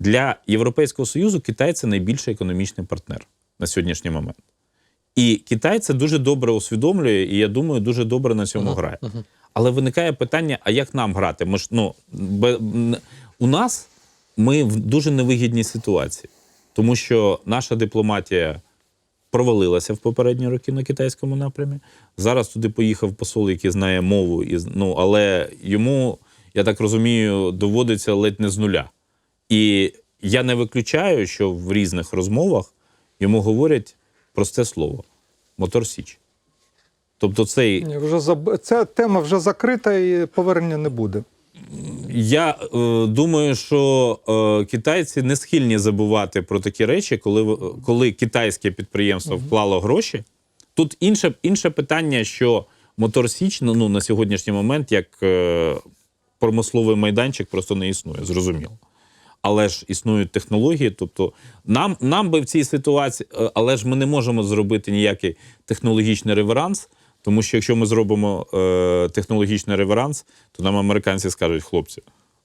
Для Європейського Союзу Китай це найбільший економічний партнер на сьогоднішній момент. І Китай це дуже добре усвідомлює, і я думаю, дуже добре на цьому грає. Але виникає питання: а як нам грати? Ми ж ну у нас ми в дуже невигідній ситуації, тому що наша дипломатія провалилася в попередні роки на китайському напрямі. Зараз туди поїхав посол, який знає мову, і ну але йому, я так розумію, доводиться ледь не з нуля. І я не виключаю, що в різних розмовах йому говорять просте слово мотор Січ. Тобто, цей Ні, вже заб... Ця тема вже закрита і повернення не буде. я е, думаю, що е, китайці не схильні забувати про такі речі, коли, коли китайське підприємство вклало гроші. Тут інше, інше питання, що мотор Січ ну, ну, на сьогоднішній момент як е, промисловий майданчик просто не існує, зрозуміло. Але ж існують технології. Тобто, нам, нам би в цій ситуації, е, але ж ми не можемо зробити ніякий технологічний реверанс, тому що якщо ми зробимо е, технологічний реверанс, то нам американці скажуть, хлопці,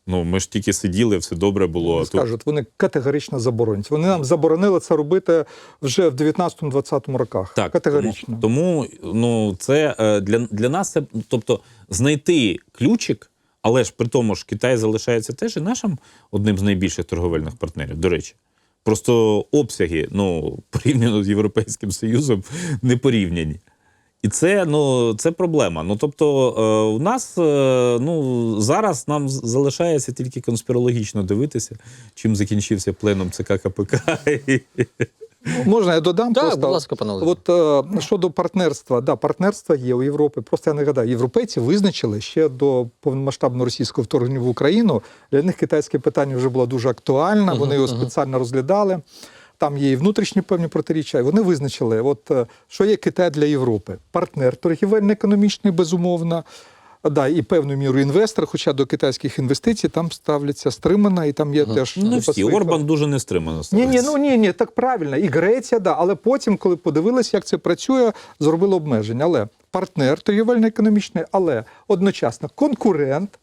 ну ми ж тільки сиділи, все добре було. Вони скажуть, вони категорично заборонять. Вони нам заборонили це робити вже в 19-20 роках. Так, категорично. Тому, тому ну, це е, для, для нас це, тобто, знайти ключик, але ж при тому ж Китай залишається теж і нашим одним з найбільших торговельних партнерів, до речі. Просто обсяги, ну, порівняно з Європейським Союзом, не порівняні. І це, ну, це проблема. Ну, тобто, е, у нас е, ну, зараз нам залишається тільки конспірологічно дивитися, чим закінчився пленом ЦК КПК. Можна я додам Так, просто? будь ласка, пане. От е, щодо партнерства, да, партнерство є у Європі. Просто я нагадаю, європейці визначили ще до повномасштабного російського вторгнення в Україну. Для них китайське питання вже було дуже актуальне. Вони його спеціально розглядали. Там є і внутрішні певні протиріччя. І вони визначили, от е, що є Китай для Європи. Партнер торгівельно-економічний, безумовно. Да, і певною мірою інвестор, хоча до китайських інвестицій там ставляться стримано, і там є теж Ну, не всі. Орбан дуже нестримано ні, ні, ну ні, ні, так правильно. І Греція, да. Але потім, коли подивилися, як це працює, зробили обмеження. Але партнер торгівельно-економічний, але одночасно конкурент.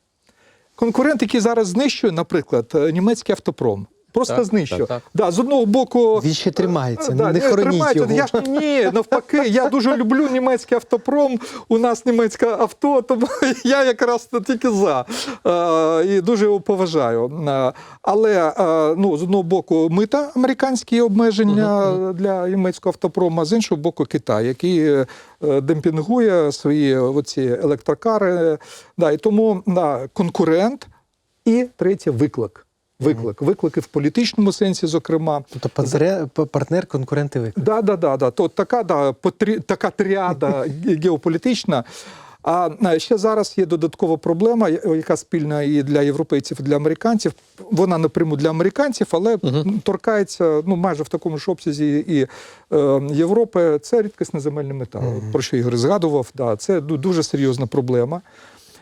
Конкурент, який зараз знищує, наприклад, е, німецький автопром. Просто Так, знищує. так, так. Да, з одного боку. Він ще тримається, Да, не хороніть тримається. його. Я ж ні, навпаки, я дуже люблю німецький автопром. У нас німецьке авто, тому я якраз тільки за е, і дуже його поважаю. Е, Але е, ну, з одного боку, мита американські обмеження для німецького автопрома, з іншого боку, Китай, який е, демпінгує свої оці електрокари. Да, і тому да, конкурент. І третє виклик. Виклик. Виклики в політичному сенсі, зокрема. Тобто партнер, партнер конкуренти виклик. Да, да, да, да. То така, да, потрі, така тріада геополітична. А ще зараз є додаткова проблема, яка спільна і для європейців, і для американців. Вона напряму для американців, але торкається ну майже в такому ж обсязі і е, Європи. Це рідкісний земельний метал. Про що Ігор згадував. Да, це дуже серйозна проблема.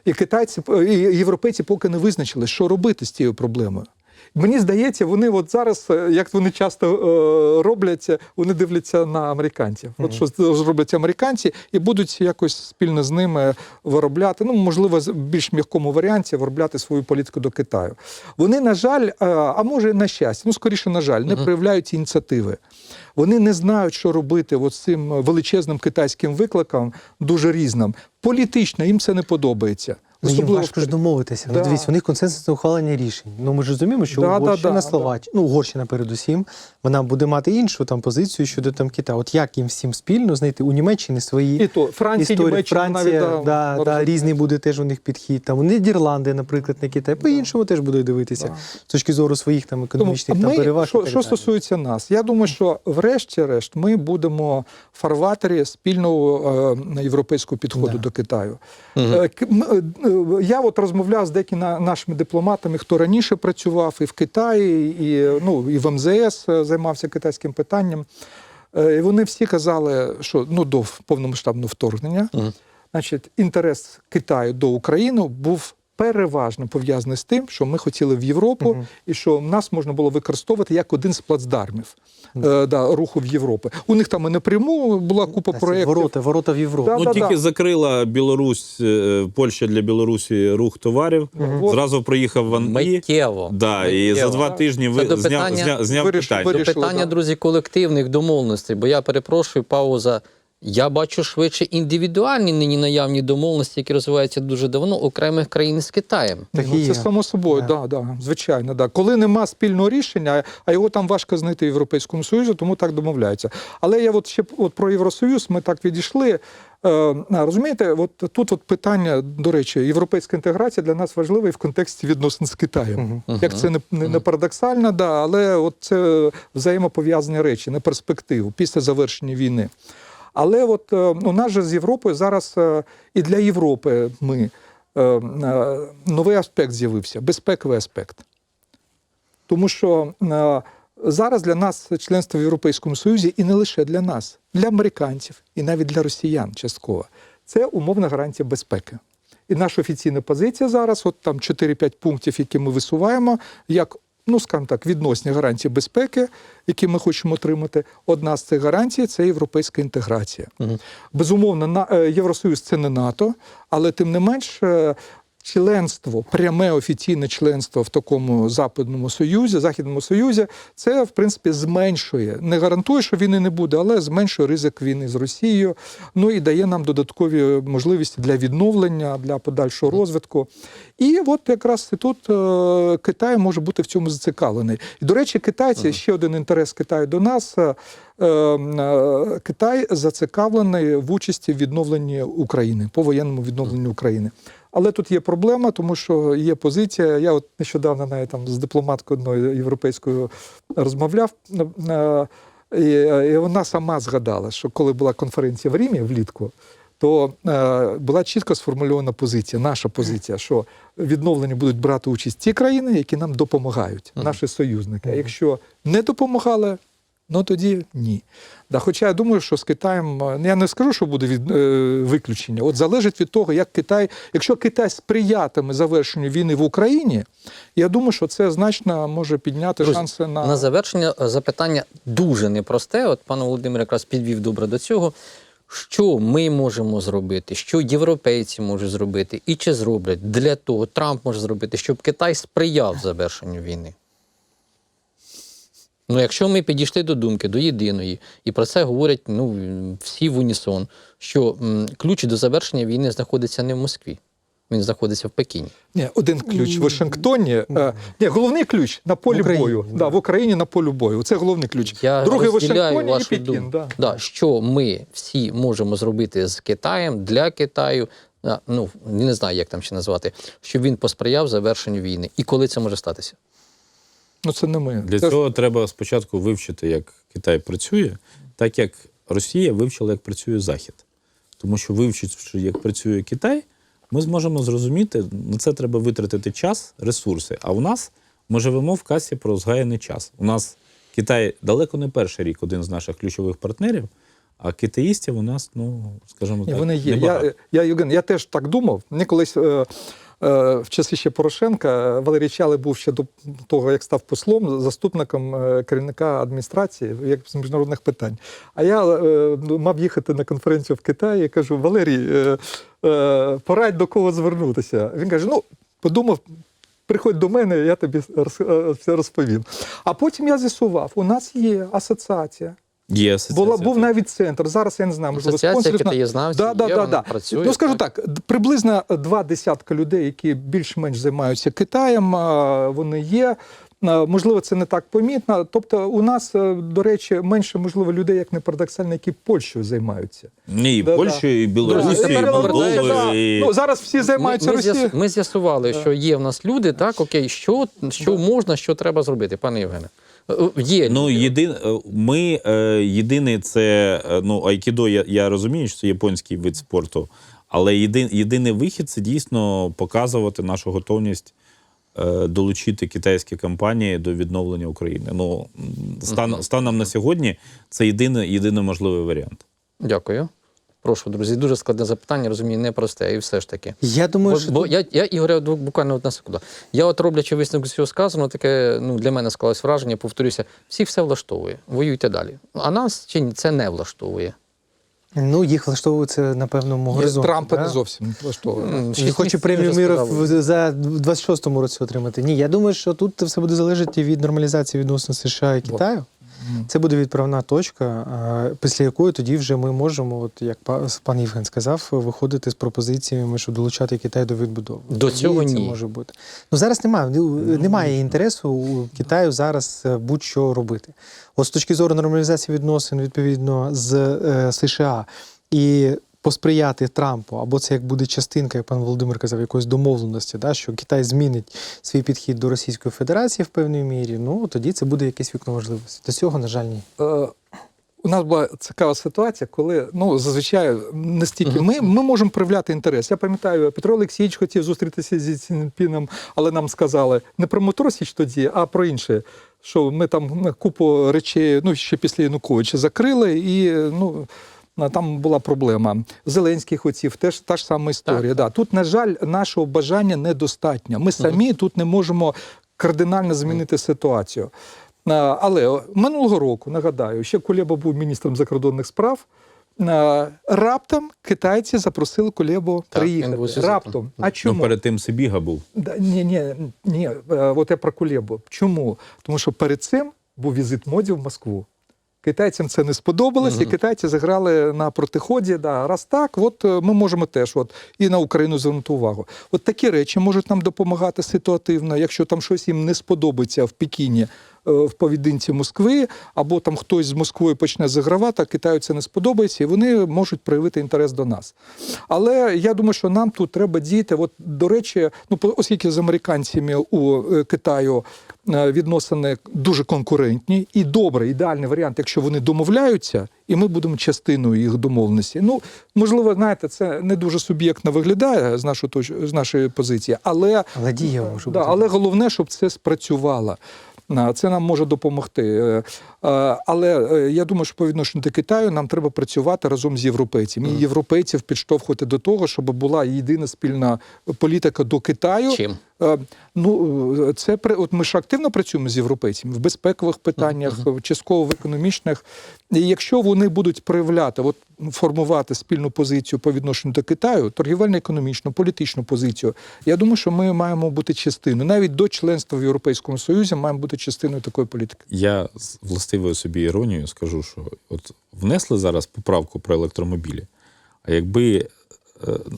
І китайці і європейці поки не визначили, що робити з цією проблемою. Мені здається, вони от зараз, е, як вони часто е, роблять, вони дивляться на американців. От що зроблять американці, і будуть якось спільно з ними виробляти. Ну, можливо, з більш м'якому варіанті виробляти свою політику до Китаю. Вони, на жаль, е, а може, на щастя, ну скоріше, на жаль, не проявляють ініціативи. Вони не знають, що робити от з цим величезним китайським викликом, дуже різним. Політично їм це не подобається. Ну, їм важко ж домовитися. Да. Ну, дивіться, у них консенсусне ухвалення рішень. Ну ми ж розуміємо, що Да, да, Угорщина, да, Словаччина, ну Угорщина передусім, вона буде мати іншу там позицію щодо там Китаю. От як їм всім спільно знайти у Німеччині свої І то Франція, історії. Німеччина Франція, навіть да, да, розуміє. різний буде теж у них підхід. Там Нідерланди, наприклад, на Китай, по-іншому теж будуть дивитися Да. з точки зору своїх там Тому економічних там ми, переваг. і що, так що стосується нас, я думаю, що врешті-решт ми будемо в фарватері спільного е, європейського підходу Да. до Китаю. Е, я от розмовляв з деякими нашими дипломатами, хто раніше працював і в Китаї, і, ну, і в МЗС е, займався китайським питанням. Е, І вони всі казали, що ну, до повномасштабного вторгнення, значить, інтерес Китаю до України був переважно пов'язане з тим, що ми хотіли в Європу, і що нас можна було використовувати як один з плацдармів е, да, руху в Європу. У них там і напряму була купа Та проєктів. Ворота, ворота в Європу. Да, Ну, да, тільки да. закрила Білорусь, е, Польща для Білорусі рух товарів. Мгм. Зразу приїхав в АНІ. Миттєво. Да, і за два тижні ви, до зняв, питання- зняв, зняв Вирішив- питання. вирішив. До питання, да. друзі, колективних домовленостей, бо я перепрошую, пауза. Я бачу швидше індивідуальні нині наявні домовленості, які розвиваються дуже давно окремих країн з Китаєм. Так ну, це само собою, да. Да, звичайно. Да. Коли нема спільного рішення, а його там важко знайти в Європейському Союзі, тому так домовляються. Але я от ще от про Євросоюз ми так відійшли. Е, розумієте, от тут от питання, до речі, європейська інтеграція для нас важлива і в контексті відносин з Китаєм. Як це не, не, не парадоксально, да, але от це взаємопов'язані речі на перспективу після завершення війни. Але от е, у нас же з Європою зараз е, і для Європи ми е, новий аспект з'явився безпековий аспект. Тому що зараз для нас членство в Європейському Союзі і не лише для нас, для американців і навіть для росіян частково. Це умовна гарантія безпеки. І наша офіційна позиція зараз, от там 4-5 пунктів, які ми висуваємо, як, ну скажімо так, відносні гарантії безпеки, які ми хочемо отримати. Одна з цих гарантій це європейська інтеграція. Безумовно, на, е, Євросоюз це не НАТО, але тим не менш. Членство, пряме офіційне членство в такому западному союзі, західному союзі, це в принципі зменшує, не гарантує, що війни не буде, але зменшує ризик війни з Росією. Ну і дає нам додаткові можливості для відновлення, для подальшого розвитку. І от якраз і тут е, Китай може бути в цьому зацікавлений. І до речі, китайці ще один інтерес Китаю до нас. е, е, Китай зацікавлений в участі в відновленні України, повоєнному відновленні України. Але тут є проблема, тому що є позиція. Я от нещодавно навіть там з дипломаткою одною європейською розмовляв. І, і вона сама згадала, що коли була конференція в Римі влітку, то е, була чітко сформульована позиція, наша позиція, що відновлення будуть брати участь ті країни, які нам допомагають, наші союзники. А якщо не допомагали, ну тоді ні. Да, хоча я думаю, що з Китаєм е, я не скажу, що буде від, е, виключення. От залежить від того, як Китай, якщо Китай сприятиме завершенню війни в Україні, я думаю, що це значно може підняти Друзі, шанси на, На завершення е, запитання дуже непросте. От пан Володимир якраз підвів добре до цього. Що ми можемо зробити, що європейці можуть зробити, і чи зроблять для того, Трамп може зробити, щоб Китай сприяв завершенню війни? Ну, якщо ми підійшли до думки, до єдиної, і про це говорять ну, всі в унісон, що м, ключ до завершення війни знаходиться не в Москві, він знаходиться в Пекіні. Ні, один ключ в Вашингтоні. Е, ні, головний ключ на полі В Україні, бою. да. Да, в Україні на полі бою. Це головний ключ. Я Другий в розділяю Вашингтоні і вашу Пекін. думку. Да. Да, що ми всі можемо зробити з Китаєм для Китаю, ну не знаю, як там ще назвати, щоб він посприяв завершенню війни. І коли це може статися? Ну це не ми. Для Це ж- цього треба спочатку вивчити, як Китай працює, так як Росія вивчила, як працює Захід. Тому що вивчивши, як працює Китай, ми зможемо зрозуміти, на це треба витратити час, ресурси. А у нас ми живемо в касі про згаяний час. У нас Китай далеко не перший рік один з наших ключових партнерів, а китаїстів у нас, ну, скажімо Ні, так, вони є. небагато. Я, я, Євген, я теж так думав. Мені колись е, в часи ще Порошенка Валерій Чалий був ще до того, як став послом, заступником е, керівника адміністрації як з міжнародних питань. А я е, мав їхати на конференцію в Китай і кажу: Валерій, е, е, порадь до кого звернутися. Він каже: ну, подумав. Приходь до мене, я тобі е, все розповім. А потім я з'ясував, у нас є асоціація. Є асоціація. Була, був навіть центр. Зараз я не знаю, можливо, Асоціація китаєзнавців Да, да, є, да, да. працює, Ну, скажу так. так, приблизно два десятка людей, які більш-менш займаються Китаєм, вони є. Можливо, це не так помітно. Тобто, у нас, е, до речі, менше можливо людей, як не парадоксально, які Польщею займаються. Ні, і Да-да. Польщею, і Да, Білорусі, і Білорусі, да. Молдовою. і- Ну, зараз всі займаються Росією. ми з'ясували, що є в нас люди, так, окей, що, що можна, що треба зробити, пане Євгене. Е, Є Ну, люди. єдин, е, ми е, єдиний це е, ну, айкідо, я, я розумію, що це японський вид спорту, але єдин, єдиний вихід це дійсно показувати нашу готовність е, долучити китайські компанії до відновлення України. Ну, стан, станом на сьогодні це єдиний, єдиний можливий варіант. Дякую. Прошу, друзі, дуже складне запитання, розумію, непросте, і все ж таки. Я думаю, Бо, що бо я, я Ігоря, бу- буквально одна секунда. Я от роблячи висновок з цього сказано, таке ну, для мене склалось враження, повторюся, всіх все влаштовує. Воюйте далі. А нас чи ні, це не влаштовує. ну, їх влаштовує це на певному горизонті. Трампа да? не зовсім влаштовує. Шість хоче премію миру в- за 26-му році отримати. Ні, я думаю, що тут все буде залежати від нормалізації відносин США і Китаю. Це буде відправна точка, після якої тоді вже ми можемо, от як па- пан Євген сказав, виходити з пропозиціями, що долучати Китай до відбудови. До цього це ні. може бути. Ну зараз немає. ну, Немає інтересу у Китаю зараз е, будь-що робити. От з точки зору нормалізації відносин відповідно з е, США і посприяти Трампу, або це як буде частинка, як пан Володимир казав, якоїсь домовленості, да, що Китай змінить свій підхід до Російської Федерації в певній мірі. Ну тоді це буде якесь вікно можливості. До цього, на жаль, ні. Е, У нас була цікава ситуація, коли ну зазвичай настільки ми, ми можемо проявляти інтерес. Я пам'ятаю, Петро Олексійович хотів зустрітися зі Цінпіном, але нам сказали не про Моторсіч тоді, а про інше. Що ми там купу речей, ну ще після Януковича закрили, і ну там була проблема. Зеленський хотів, теж та ж сама історія. Да. Тут, на жаль, нашого бажання недостатньо. Ми самі тут не можемо кардинально змінити ситуацію. Але минулого року, нагадаю, ще Кулеба був міністром закордонних справ. Раптом китайці запросили Кулебу Так, приїхати. Раптом. А Ну, перед тим Сибіга був. Да, ні, ні, ні, е, от я про Кулебу. Чому? Тому що перед цим був візит моді в Москву. Китайцям це не сподобалось, і китайці заграли на протиході. Да, раз так, от е, ми можемо теж от, і на Україну звернути увагу. От такі речі можуть нам допомагати ситуативно, якщо там щось їм не сподобається в Пекіні. е, В поведінці Москви, або там хтось з Москвою почне загравати, а Китаю це не сподобається, і вони можуть проявити інтерес до нас. Але я думаю, що нам тут треба діяти. От, до речі, ну оскільки з американцями у е, Китаю відносини дуже конкурентні і добре, ідеальний варіант, якщо вони домовляються, і ми будемо частиною їх домовленості. Ну можливо, знаєте, це не дуже суб'єктно виглядає з нашої точ- з нашої позиції, але Але дієво може да, бути. але головне, щоб це спрацювало. Це нам може допомогти. Е, е, Але е, я думаю, що по відношенню до Китаю нам треба працювати разом з європейцями. І європейців підштовхувати до того, щоб була єдина спільна політика до Китаю. Чим? Е, Ну, це от ми ж активно працюємо з європейцями в безпекових питаннях, частково в економічних. І якщо вони будуть проявляти, от формувати спільну позицію по відношенню до Китаю, торгівельно-економічну, політичну позицію, я думаю, що ми маємо бути частиною. Навіть до членства в Європейському Союзі маємо бути частиною такої політики. Я з властивою собі іронією скажу, що от внесли зараз поправку про електромобілі, а якби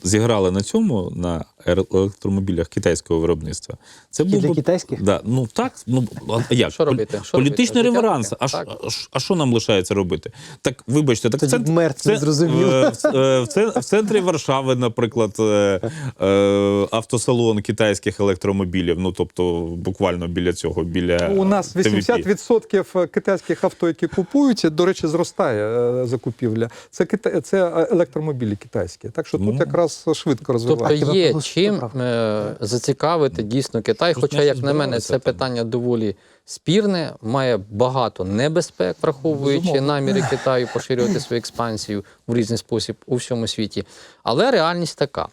зіграли на цьому, на електромобілях китайського виробництва, це був би- китайських? Да, ну так, ну а як? Що робити? Що Політичний робити? реверанс. А, що- а що- нам лишається робити? Так, вибачте, так Тоді мер це зрозумів. е, В, е, в, в центрі Варшави, наприклад, е, е, автосалон китайських електромобілів. Ну тобто, буквально біля цього, біля У нас 80% китайських авто, які купуються, до речі, зростає е, закупівля. Це кита... це е, електромобілі китайські. Так що тут Ну. якраз швидко Тобто розвивається. Тобто є чим е, зацікавити дійсно Китай. Хоча, як на мене, це питання доволі спірне, має багато небезпек, враховуючи наміри Китаю поширювати свою експансію в різний спосіб у всьому світі. Але реальність така: